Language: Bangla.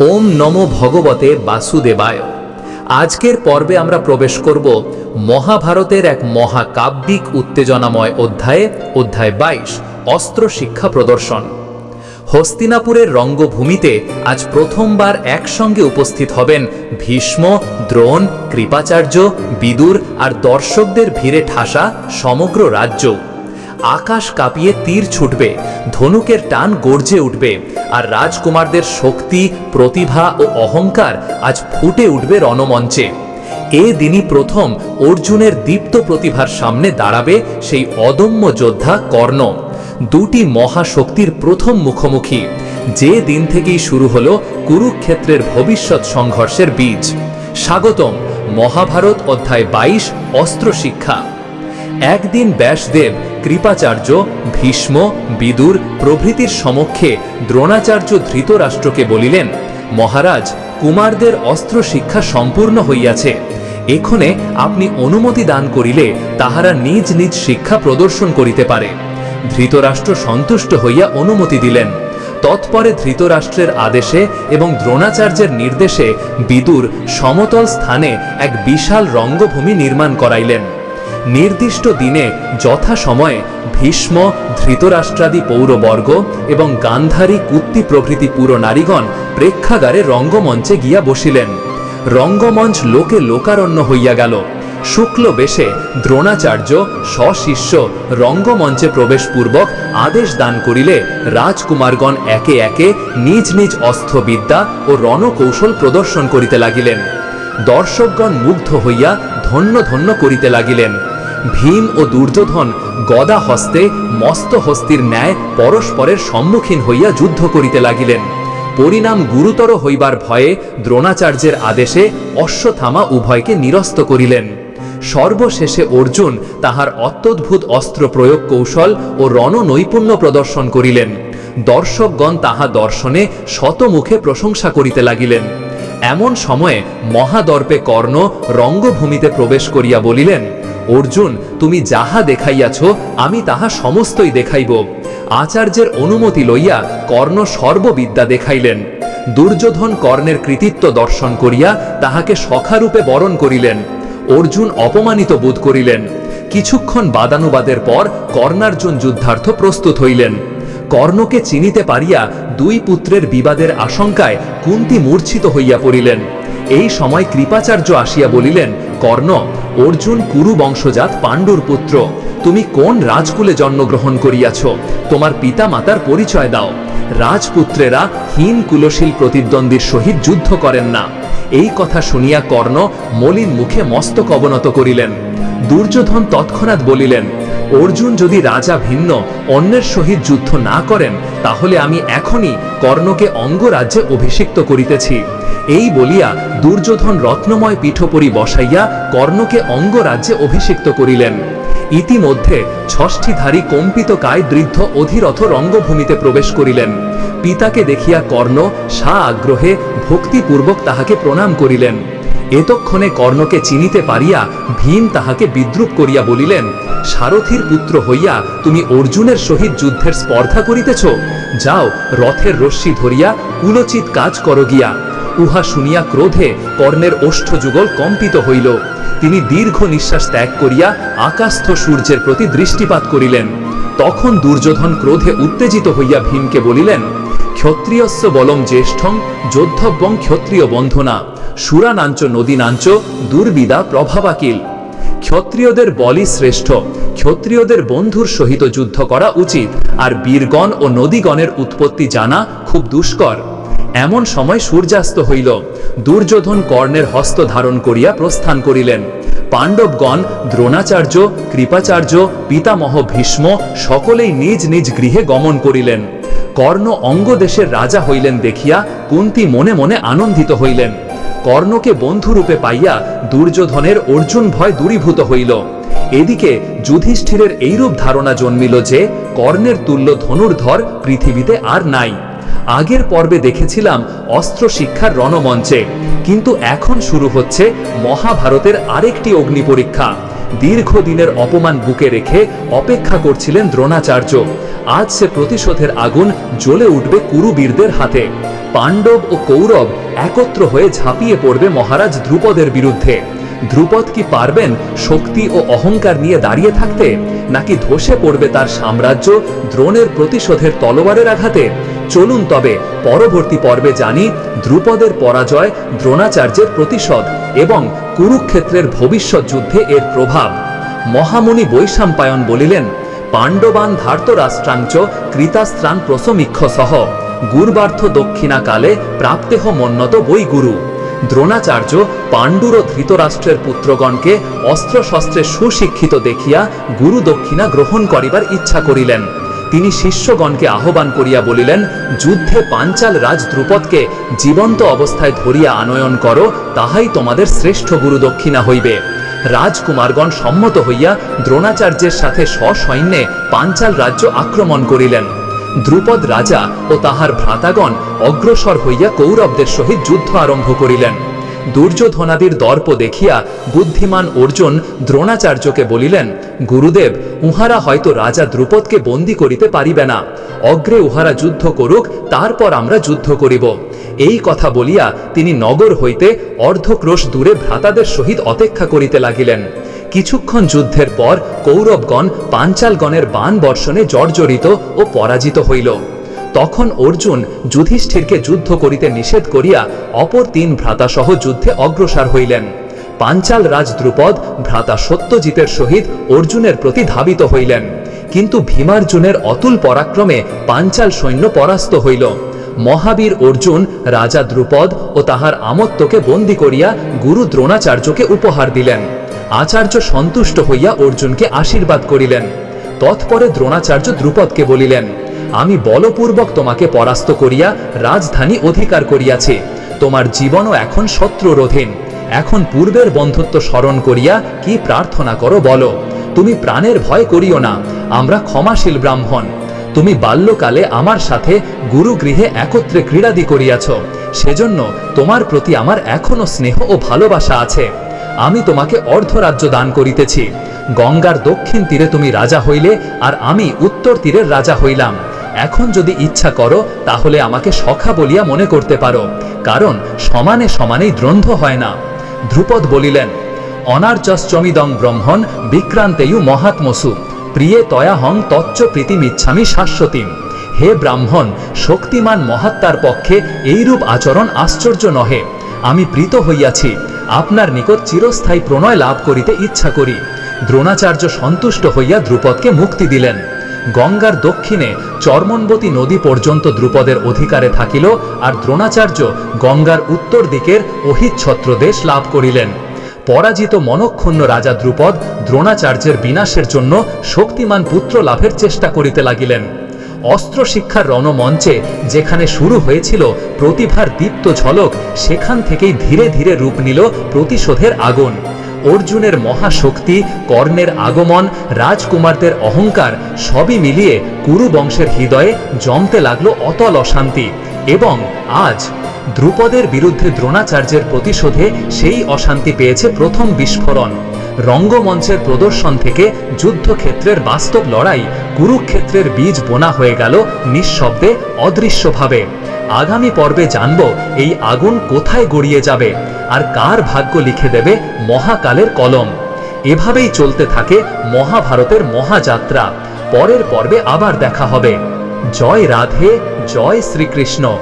ওম নমো ভগবতে বাসুদেবায়। আজকের পর্বে আমরা প্রবেশ করব মহাভারতের এক মহাকাব্যিক উত্তেজনাময় অধ্যায়ে, অধ্যায় বাইশ, অস্ত্র শিক্ষা প্রদর্শন। হস্তিনাপুরের রঙ্গভূমিতে আজ প্রথমবার একসঙ্গে উপস্থিত হবেন ভীষ্ম, দ্রোণ, কৃপাচার্য, বিদুর আর দর্শকদের ভিড়ে ঠাসা সমগ্র রাজ্য। আকাশ কাঁপিয়ে তীর ছুটবে, ধনুকের টান গর্জে উঠবে, আর রাজকুমারদের শক্তি, প্রতিভা ও অহংকার আজ ফুটে উঠবে রণমঞ্চে। এ দিনই প্রথম অর্জুনের দীপ্ত প্রতিভার সামনে দাঁড়াবে সেই অদম্য যোদ্ধা কর্ণ। দুটি মহাশক্তির প্রথম মুখোমুখি। যে দিন থেকেই শুরু হলো কুরুক্ষেত্রের ভবিষ্যৎ সংঘর্ষের বীজ। স্বাগতম, মহাভারত অধ্যায় বাইশ অস্ত্র শিক্ষা একদিন ব্যাসদেব, কৃপাচার্য, ভীষ্ম, বিদুর প্রভৃতির সমক্ষে দ্রোণাচার্য ধৃতরাষ্ট্রকে বলিলেন, মহারাজ, কুমারদের অস্ত্র শিক্ষা সম্পূর্ণ হইয়াছে। এক্ষণে আপনি অনুমতি দান করিলে তাহারা নিজ নিজ শিক্ষা প্রদর্শন করিতে পারে। ধৃতরাষ্ট্র সন্তুষ্ট হইয়া অনুমতি দিলেন। তৎপরে ধৃতরাষ্ট্রের আদেশে এবং দ্রোণাচার্যের নির্দেশে বিদুর সমতল স্থানে এক বিশাল রঙ্গভূমি নির্মাণ করাইলেন। নির্দিষ্ট দিনে, যথাসময়ে ভীষ্ম, ধৃতরাষ্ট্রাদি পৌরবর্গ এবং গান্ধারী কুত্তি প্রভৃতি পুরো নারীগণ প্রেক্ষাগারে রঙ্গমঞ্চে গিয়া বসিলেন। রঙ্গমঞ্চ লোকে লোকারণ্য হইয়া গেল। শুক্ল বেশে দ্রোণাচার্য সশিষ্য রঙ্গমঞ্চে প্রবেশপূর্বক আদেশ দান করিলে রাজকুমারগণ একে একে নিজ নিজ অস্ত্রবিদ্যা ও রণকৌশল প্রদর্শন করিতে লাগিলেন। দর্শকগণ মুগ্ধ হইয়া ধন্য ধন্য করিতে লাগিলেন। ভীম ও দুর্যোধন গদা হস্তে মস্ত হস্তির ন্যায় পরস্পরের সম্মুখীন হইয়া যুদ্ধ করিতে লাগিলেন। পরিণাম গুরুতর হইবার ভয়ে দ্রোণাচার্যের আদেশে অশ্বথামা উভয়কে নিরস্ত করিলেন। সর্বশেষে অর্জুন তাহার অত্যদ্ভুত অস্ত্র প্রয়োগ কৌশল ও রণনৈপুণ্য প্রদর্শন করিলেন। দর্শকগণ তাহা দর্শনে শতমুখে প্রশংসা করিতে লাগিলেন। এমন সময়ে মহাদর্পে কর্ণ রঙ্গভূমিতে প্রবেশ করিয়া বলিলেন অর্জুন, তুমি যাহা দেখাইয়াছ, আমি তাহা সমস্তই দেখাইব। আচার্যের অনুমতি লইয়া কর্ণ সর্ববিদ্যা দেখাইলেন। দুর্যোধন কর্ণের কৃতিত্ব দর্শন করিয়া তাহাকে সখারূপে বরণ করিলেন। অর্জুন অপমানিত বোধ করিলেন। কিছুক্ষণ বাদানুবাদের পর কর্ণার্জুন যুদ্ধার্থ প্রস্তুত হইলেন। কর্ণকে চিনিতে পারিয়া দুই পুত্রের বিবাদের আশঙ্কায় কুন্তি মূর্ছিত হইয়া পড়িলেন। এই সময় কৃপাচার্য আসিয়া বলিলেন, কর্ণ অর্জুন কুরু বংশজাত পাণ্ডুর পুত্র। তুমি কোন রাজকুলে জন্মগ্রহণ করিয়াছ? তোমার পিতা মাতার পরিচয় দাও। রাজপুত্রেরা হীন কুলশীল প্রতিদ্বন্দ্বীর সহিত যুদ্ধ করেন না। এই কথা শুনিয়া কর্ণ মলিন মুখে মস্তক অবনত করিলেন। দুর্যোধন তৎক্ষণাৎ বলিলেন অর্জুন যদি রাজা ভিন্ন, অন্যের সহিত যুদ্ধ না করেন, তাহলে আমি এখনই কর্ণকে অঙ্গরাজ্যে অভিষিক্ত করিতেছি। এই বলিয়া দুর্যোধন রত্নময় পীঠপরি বসাইয়া কর্ণকে অঙ্গরাজ্যে অভিষিক্ত করিলেন। ইতিমধ্যে ষষ্ঠীধারী কম্পিত কায় বৃদ্ধ অধীরথ রঙ্গভূমিতে প্রবেশ করিলেন। পিতাকে দেখিয়া কর্ণ সা আগ্রহে ভক্তিপূর্বক তাহাকে প্রণাম করিলেন। এতক্ষণে কর্ণকে চিনিতে পারিয়া ভীম তাহাকে বিদ্রুপ করিয়া বলিলেন সারথীর পুত্র হইয়া তুমি অর্জুনের সহিত যুদ্ধের স্পর্ধা করিতেছ? যাও, রথের রশ্মি ধরিয়া কুলচিত কাজ করো গিয়া। উহা শুনিয়া ক্রোধে কর্ণের ওষ্ঠযুগল কম্পিত হইল। তিনি দীর্ঘ নিঃশ্বাস ত্যাগ করিয়া আকাস্থ সূর্যের প্রতি দৃষ্টিপাত করিলেন। তখন দুর্যোধন ক্রোধে উত্তেজিত হইয়া ভীমকে বলিলেন ক্ষত্রিয়স্য বলম জ্যেষ্ঠং, যোদ্ধব্যং ক্ষত্রিয় বন্ধনা। সুরানাঞ্চ, নদীনাঞ্চ, দুর্বিদা প্রভাবাকিল। ক্ষত্রিয়দের বলই শ্রেষ্ঠ। ক্ষত্রিয়দের বন্ধুর সহিত যুদ্ধ করা উচিত, আর বীরগণ ও নদীগণের উৎপত্তি জানা খুব দুষ্কর। এমন সময় সূর্যাস্ত হইল। দুর্যোধন কর্ণের হস্ত ধারণ করিয়া প্রস্থান করিলেন। পাণ্ডবগণ দ্রোণাচার্য, কৃপাচার্য, পিতামহ ভীষ্ম সকলেই নিজ নিজ গৃহে গমন করিলেন। কর্ণ অঙ্গদেশের রাজা হইলেন দেখিয়া কুন্তি মনে মনে আনন্দিত হইলেন। কর্ণকে বন্ধুরূপে পাইয়া দুর্যোধনের অর্জুন ভয় দূরীভূত হইল। এদিকে যুধিষ্ঠিরের এইরূপ ধারণা জন্মিল যে, কর্ণের তুল্য ধনুর্ধর পৃথিবীতে আর নাই। আগের পর্বে দেখেছিলাম অস্ত্র শিক্ষার রণমঞ্চে, কিন্তু এখন শুরু হচ্ছে মহাভারতের আরেকটি অগ্নি পরীক্ষা। দীর্ঘদিনের অপমান বুকে রেখে অপেক্ষা করছিলেন দ্রোণাচার্য। আজ সে প্রতিশোধের আগুন জ্বলে উঠবে কুরুবীরদের হাতে। পাণ্ডব ও কৌরব একত্র হয়ে ঝাঁপিয়ে পড়বে মহারাজ ধ্রুপদের বিরুদ্ধে। ধ্রুপদ কি পারবেন শক্তি ও অহংকার নিয়ে দাঁড়িয়ে থাকতে, নাকি ধসে পড়বে তার সাম্রাজ্য দ্রোণের প্রতিশোধের তলোয়ারের আঘাতে? চলুন তবে পরবর্তী পর্বে জানি ধ্রুপদের পরাজয় দ্রোণাচার্যের প্রতিশোধ এবং কুরুক্ষেত্রের ভবিষ্যৎ যুদ্ধে এর প্রভাব। মহামুনি বৈশাম্পায়ন বলিলেন, পাণ্ডবান ধার্তরাষ্ট্রাঞ্চ কৃতাস্ত্রাণ প্রসমীক্ষ সহ গুরবার্থ দক্ষিণাকালে প্রাপ্তেহ মন্নত বই গুরু দ্রোণাচার্য পাণ্ডুর ও ধৃতরাষ্ট্রের পুত্রগণকে অস্ত্রশস্ত্রে সুশিক্ষিত দেখিয়া গুরু দক্ষিণা গ্রহণ করিবার ইচ্ছা করিলেন। তিনি শিষ্যগণকে আহ্বান করিয়া বলিলেন, যুদ্ধে পাঞ্চাল রাজ দ্রুপদকে জীবন্ত অবস্থায় ধরিয়া আনয়ন করো, তাহাই তোমাদের শ্রেষ্ঠ গুরু দক্ষিণা হইবে। রাজকুমারগণ সম্মত হইয়া দ্রোণাচার্যের সাথে সসৈন্যে পাঞ্চাল রাজ্য আক্রমণ করিলেন। দ্রুপদ রাজা ও তাহার ভ্রাতাগণ অগ্রসর হইয়া কৌরবদের সহিত যুদ্ধ আরম্ভ করিলেন। দুর্যোধনাদির দর্প দেখিয়া বুদ্ধিমান অর্জুন দ্রোণাচার্যকে বলিলেন, গুরুদেব, উহারা হয়তো রাজা দ্রুপদকে বন্দী করিতে পারিবে না। অগ্রে উহারা যুদ্ধ করুক, তারপর আমরা যুদ্ধ করিব। এই কথা বলিয়া তিনি নগর হইতে অর্ধক্রোশ দূরে ভ্রাতাদের সহিত অপেক্ষা করিতে লাগিলেন। কিছুক্ষণ যুদ্ধের পর কৌরবগণ পাঞ্চালগণের বাণ বর্ষণে জর্জরিত ও পরাজিত হইল। তখন অর্জুন যুধিষ্ঠিরকে যুদ্ধ করিতে নিষেধ করিয়া অপর তিন ভ্রাতাসহ যুদ্ধে অগ্রসর হইলেন। পাঞ্চাল রাজ দ্রুপদ, ভ্রাতা সত্যজিতের সহিত অর্জুনের প্রতি ধাবিত হইলেন। কিন্তু ভীমার্জুনের অতুল পরাক্রমে পাঞ্চাল সৈন্য পরাস্ত হইল। মহাবীর অর্জুন, রাজা দ্রুপদ ও তাহার আমত্তকে বন্দী করিয়া গুরু দ্রোণাচার্যকে উপহার দিলেন। আচার্য সন্তুষ্ট হইয়া অর্জুনকে আশীর্বাদ করিলেন। তৎপরে দ্রোণাচার্য দ্রুপদকে বলিলেন, আমি বলপূর্বক তোমাকে পরাস্ত করিয়া রাজধানী অধিকার করিয়াছি। তোমার জীবনও এখন শত্রুরোধীন। এখন পূর্বের বন্ধুত্ব স্মরণ করিয়া কি প্রার্থনা করো বলো। তুমি প্রাণের ভয় করিও না, আমরা ক্ষমাশীল ব্রাহ্মণ। তুমি বাল্যকালে আমার সাথে গুরুগৃহে একত্রে ক্রীড়াদি করিয়াছ। সেজন্য তোমার প্রতি আমার এখনও স্নেহ ও ভালোবাসা আছে। আমি তোমাকে অর্ধরাজ্য দান করিতেছি। গঙ্গার দক্ষিণ তীরে তুমি রাজা হইলে আর আমি উত্তর তীরের রাজা হইলাম। এখন যদি ইচ্ছা করো, তাহলে আমাকে সখা বলিয়া মনে করতে পারো, কারণ সমানে সমানেই দ্রন্দ্ব হয় না। ধ্রুপদ বলিলেন, অনার্যশ্চমিদং ব্রহ্মণ বিক্রান্তেয়ু মহাত্মসু, প্রিয়ে তয়াহং তচ্চ প্রীতিমিচ্ছামি শাশ্বতীম। হে ব্রাহ্মণ, শক্তিমান মহাত্মার পক্ষে এইরূপ আচরণ আশ্চর্য নহে। আমি প্রীত হইয়াছি আপনার নিকট চিরস্থায়ী প্রণয় লাভ করিতে ইচ্ছা করি। দ্রোণাচার্য সন্তুষ্ট হইয়া দ্রুপদকে মুক্তি দিলেন। গঙ্গার দক্ষিণে চর্মনবতী নদী পর্যন্ত দ্রুপদের অধিকারে থাকিল আর দ্রোণাচার্য গঙ্গার উত্তর দিকের অহিচ্ছত্র দেশ লাভ করিলেন। পরাজিত মনক্ষুণ্ণ রাজা দ্রুপদ দ্রোণাচার্যের বিনাশের জন্য শক্তিমান পুত্র লাভের চেষ্টা করিতে লাগিলেন। অস্ত্র শিক্ষার রণমঞ্চে যেখানে শুরু হয়েছিল প্রতিভার দীপ্ত ঝলক, সেখান থেকেই ধীরে ধীরে রূপ নিল প্রতিশোধের আগুন। অর্জুনের মহাশক্তি, কর্ণের আগমন, রাজকুমারদের অহংকার, সবই মিলিয়ে কুরু বংশের হৃদয়ে জমতে লাগল অতল অশান্তি। এবং আজ দ্রুপদের বিরুদ্ধে দ্রোণাচার্যের প্রতিশোধে সেই অশান্তি পেয়েছে প্রথম বিস্ফোরণ। রঙ্গমঞ্চের প্রদর্শন থেকে যুদ্ধক্ষেত্রের বাস্তব লড়াই, কুরুক্ষেত্রের বীজ বোনা হয়ে গেল নিঃশব্দে, অদৃশ্যভাবে। আগামী পর্বে জানব এই আগুন কোথায় গড়িয়ে যাবে আর কার ভাগ্য লিখে দেবে মহাকালের কলম। এভাবেই চলতে থাকে মহাভারতের মহাযাত্রা। পরের পর্বে আবার দেখা হবে। জয় রাধে, জয় শ্রীকৃষ্ণ।